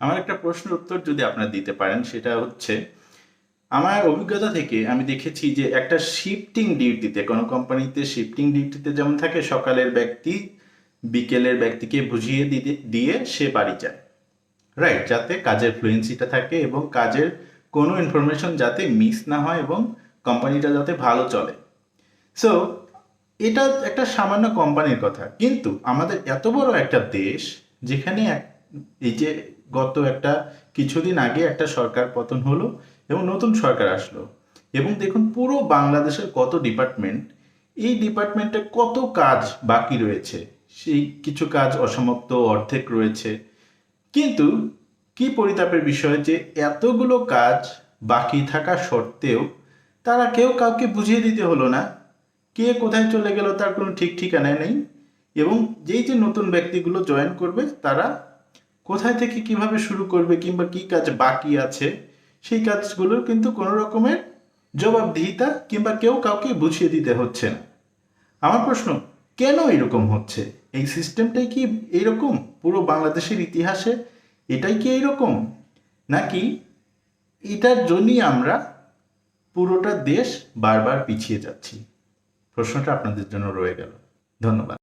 আমার একটা প্রশ্নের উত্তর যদি আপনারা দিতে পারেন, সেটা হচ্ছে, আমার অভিজ্ঞতা থেকে আমি দেখেছি যে একটা শিফটিং ডিউটিতে, কোনো কোম্পানিতে শিফটিং ডিউটিতে যেমন থাকে, সকালের ব্যক্তি বিকেলের ব্যক্তিকে বুঝিয়ে দিতে, দিয়ে সে বাড়ি যায়। রাইট যাতে কাজের ফ্লুয়েন্সিটা থাকে এবং কাজের কোনো ইনফরমেশন যাতে মিস না হয় এবং কোম্পানিটা যাতে ভালো চলে। সো এটা একটা সামান্য কোম্পানির কথা, কিন্তু আমাদের এত বড় একটা দেশ, যেখানে এই যে গত একটা কিছুদিন আগে একটা সরকার পতন হলো এবং নতুন সরকার আসলো। এবং দেখুন, পুরো বাংলাদেশের কত ডিপার্টমেন্ট এই ডিপার্টমেন্টে কত কাজ বাকি রয়েছে। সেই কিছু কাজ অসমাপ্ত, অর্ধেক রয়েছে। কিন্তু কি পরিতাপের বিষয় যে এতগুলো কাজ বাকি থাকা সত্ত্বেও তারা কেউ কাউকে বুঝিয়ে দিতে হলো না। কে কোথায় চলে গেল তার কোনো ঠিক ঠিকানা নেই। এবং যেই যে নতুন ব্যক্তিগুলো জয়েন করবে, তারা কোথায় থেকে কীভাবে শুরু করবে কিংবা কি কাজ বাকি আছে, সেই কাজগুলোর কিন্তু কোনো রকমের জবাবদিহিতা কিংবা কেউ কাউকে বুঝিয়ে দিতে হচ্ছে না। আমার প্রশ্ন, কেন এরকম হচ্ছে? এই সিস্টেমটাই কি এইরকম পুরো বাংলাদেশের ইতিহাসে এটাই কি এইরকম নাকি এটার জন্যই আমরা পুরোটা দেশ বারবার পিছিয়ে যাচ্ছি? প্রশ্নটা আপনাদের জন্য রয়ে গেল। ধন্যবাদ।